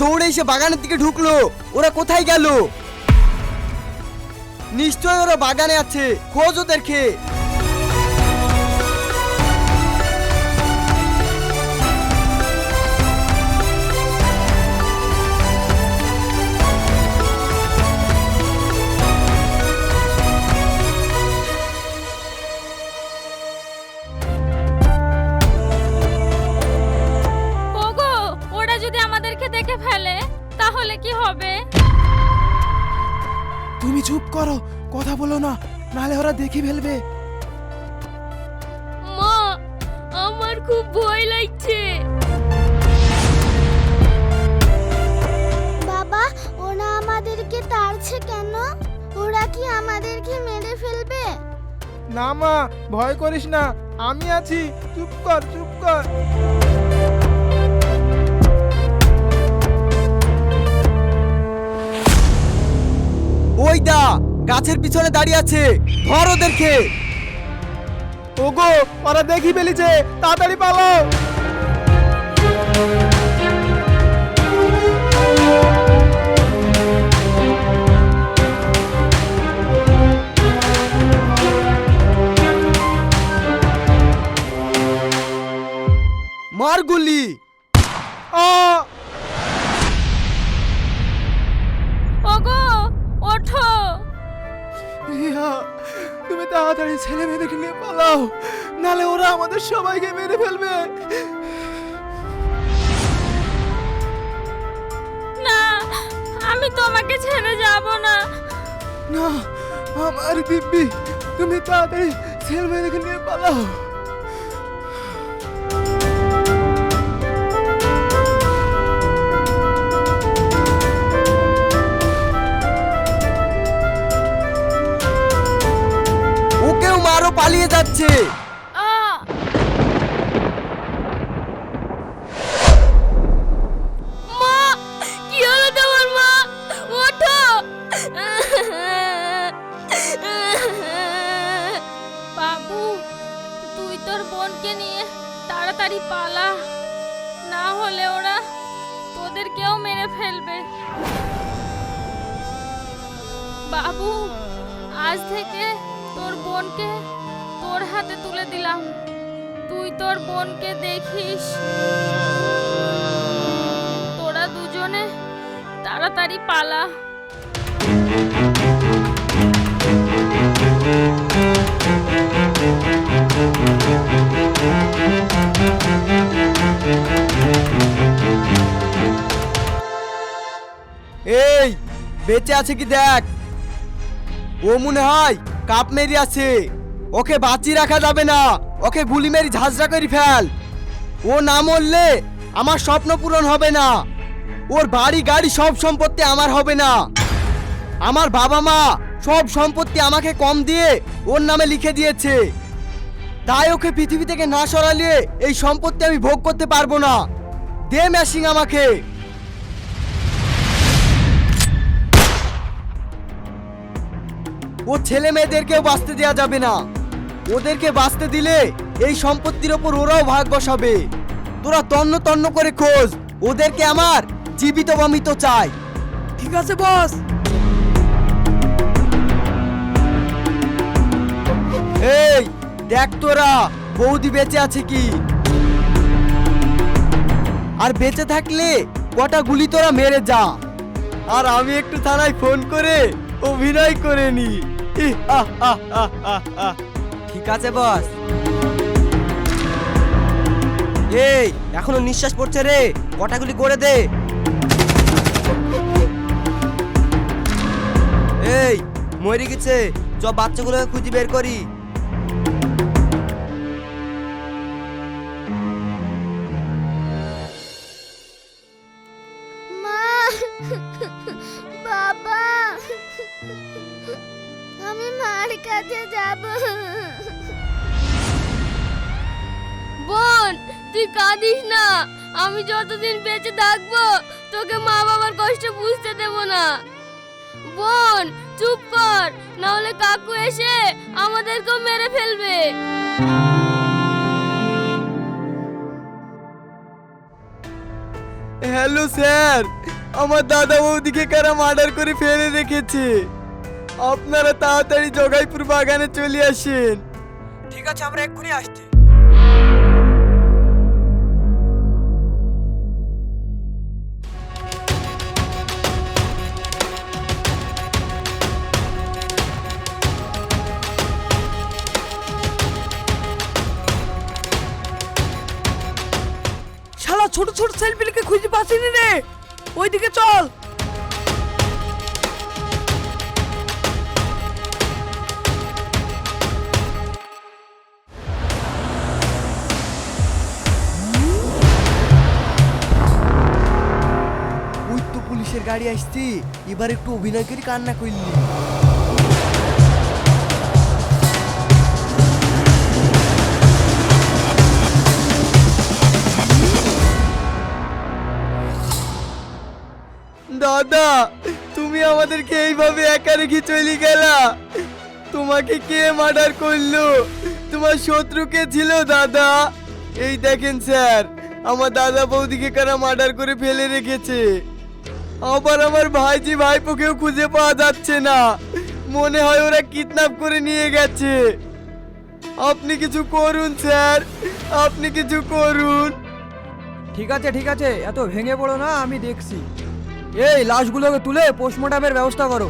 দৌড়ে এসে বাগানের দিকে ঢুকলো। ওরা কোথায় গেল? নিশ্চয় ওরা বাগানে আছে। খোঁজ ওদেরকে যদি আমাদেরকে দেখে ফেলে তাহলে কি হবে? তুমি চুপ করো কথা বলো না নালে ওরা দেখে ফেলবে। মা আমার খুব ভয় লাগছে। বাবা ওরা আমাদেরকে তাড়ছে কেন? ওরা কি আমাদেরকে মেরে ফেলবে? না মা ভয় করিস না আমি আছি। চুপ কর চুপ কর। ওই দা গাছের পিছনে দাঁড়িয়ে আছে। ধর ওদেরকে। ওগো ওরা দেখি ফেলিছে। তাড়াতাড়ি পালাও। মার গুলি আ! ওঠো। ইয়া, তুমি তাড়াতাড়ি ছেলে মেয়েদেরকে নিয়ে পালাও নালে ওরা আমাদের সবাইকে মেরে ফেলবে। না আমি তোমাকে ছেড়ে যাব না। না আমার দিব্যি তুমি তাড়াতাড়ি ছেলে মেয়েদেরকে নিয়ে পালাও। মারো পালিয়ে যাচ্ছে। তুই তোর বোনকে নিয়ে তাড়াতাড়ি পালা। না হলে ওরা মেরে ফেলবে। বাবু, আজ থেকে তোর বোনকে তোর হাতে তুলে দিলাম। তুই তোর বোনকে দেখিস। তোরা দুজনে তাড়াতাড়ি পালা। এই, বেঁচে আছে কি দেখ? ও মনে হয় কাপ মেরি আছে। ওকে বাঁচিয়ে রাখা যাবে না। ওকে গুলি মেরি ঝাঁঝরা করে ফেল। ও না মরলে আমার স্বপ্ন পূরণ হবে না। ওর বাড়ি গাড়ি সব সম্পত্তি আমার হবে না। আমার বাবা মা সব সম্পত্তি আমাকে কম দিয়ে ওর নামে লিখে দিয়েছে। তাই ওকে পৃথিবী থেকে না সরালিয়ে এই সম্পত্তি আমি ভোগ করতে পারব না। দে ম্যাশিং আমাকে। ও ছেলে মেয়েদেরকেও বাঁচতে দেওয়া যাবে না। ওদেরকে বাঁচতে দিলে এই সম্পত্তির ওপর ওরাও ভাগ বসাবে। তোরা তন্ন তন্ন করে খোঁজ ওদেরকে আমার জীবিত বা মৃত চাই। ঠিক আছে বস। এই দেখ তোরা বৌদি বেঁচে আছে কি? আর বেঁচে থাকলে কটা গুলি তোরা মেরে যা। আর আমি একটু থানায় ফোন করে অভিনয় করে নি। ঠিক আছে, বস। এই, এখনও নিঃশ্বাস পড়ছে রে। কটাগুলি করে দে। এই, মরে গেছে। চ, বাচ্চাগুলোকে খুঁজে বের করি। আমি যতদিন বেঁচে থাকব তোকে মা বাবার কষ্ট বুঝতে দেব না। বোন চুপ কর না হলে কাকু এসে আমাদেরকেও মেরে ফেলবে। হ্যালো স্যার আমার দাদা বৌদিকে কারা মার্ডার করে ফেলে রেখেছে। আপনারা তাড়াতাড়ি জগাইপুর বাগানে চলে আসেন। ঠিক আছে আমরা এক্ষুনি আসছি। ছোট ছোট সেলফিলকে খুঁজে পাচ্ছিনি রে ওইদিকে চল। পুলিশের গাড়ি আসছি। এবার একটু অভিনয় করে কান্না করলি। দাদা তুমি আমাদেরকে এইভাবে একা রেখে চলে গেলা। তোমাকে কে মার্ডার করল? তোমার শত্রু কে ছিল, দাদা? এই দেখেন স্যার, আমার দাদা বৌদিকে কারা মার্ডার করে ফেলে রেখেছে। আবার আমার ভাইজি ভাইপোকেও খুঁজে পাওয়া যাচ্ছে না। মনে হয় ওরা কিডন্যাপ করে নিয়ে গেছে। আপনি কিছু করুন, স্যার, আপনি কিছু করুন। ঠিক আছে ঠিক আছে, এত ভেঙে পড়ো না, আমি দেখছি। এই লাশগুলোকে তুলে পোস্টমর্টমের ব্যবস্থা করো।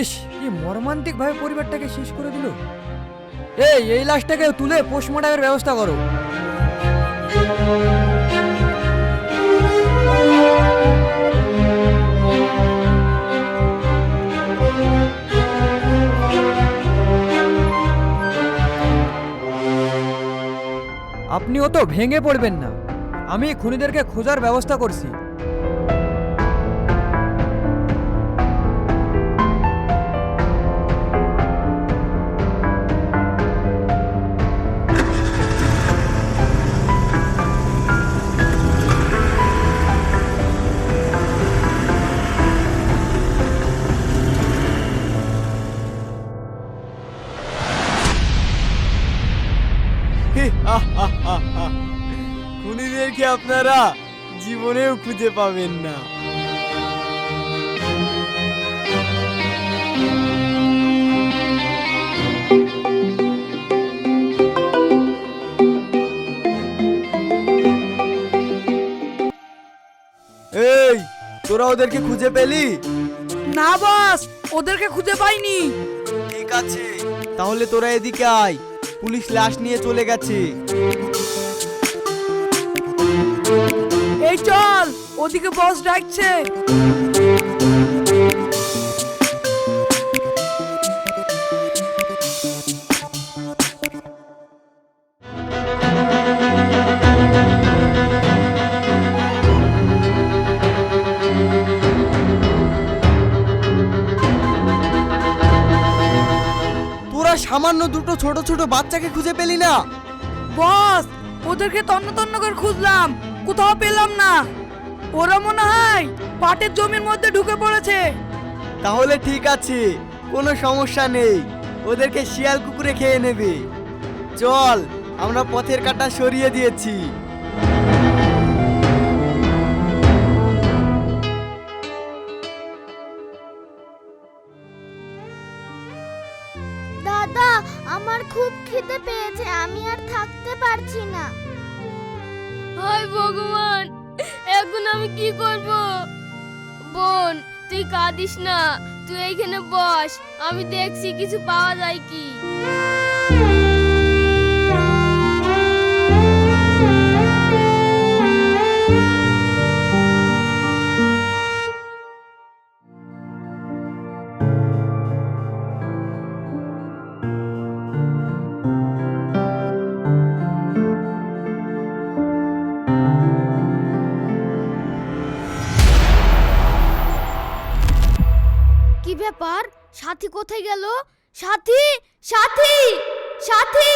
ইস, কি মর্মান্তিক ভাবে পরিবারটাকে শেষ করে দিল। এই এই লাশটাকে তুলে পোস্টমর্টমের ব্যবস্থা করো। আপনিও তো ভেঙে পড়বেন না। আমি খুনিদেরকে খোঁজার ব্যবস্থা করছি। জীবনেও খুঁজে পাবেন না। এই তোরা ওদেরকে খুঁজে পেলি? না বস ওদেরকে খুঁজে পাইনি। ঠিক আছে তাহলে তোরা এদিকে আয় পুলিশ লাশ নিয়ে চলে গেছে। এই চল ওদিকে বস ডাকছে। তোরা সামান্য দুটো ছোট ছোট বাচ্চাকে খুঁজে পেলি না? বস ওদেরকে তন্ন তন্ন করে খুঁজলাম। কোথাও পেলাম না। ওরা মনে হয় পাটের জমির মধ্যে ঢুকে পড়েছে। তাহলে ঠিক আছে কোনো সমস্যা নেই। ওদেরকে শিয়াল কুকুরে খেয়ে নেবে। চল আমরা পথের কাটা সরিয়ে দিয়েছি। দাদা আমার খুব খিদে পেয়েছে আমি আর থাকতে পারছি না। হায় ভগবান, এখন আমি কি করব? বোন, তুই কাঁদিস না, তুই এইখানে বস, আমি দেখছি কিছু পাওয়া যায় কি? ব্যাপার? সাথী কোথায় গেল? সাথী? সাথী? সাথী?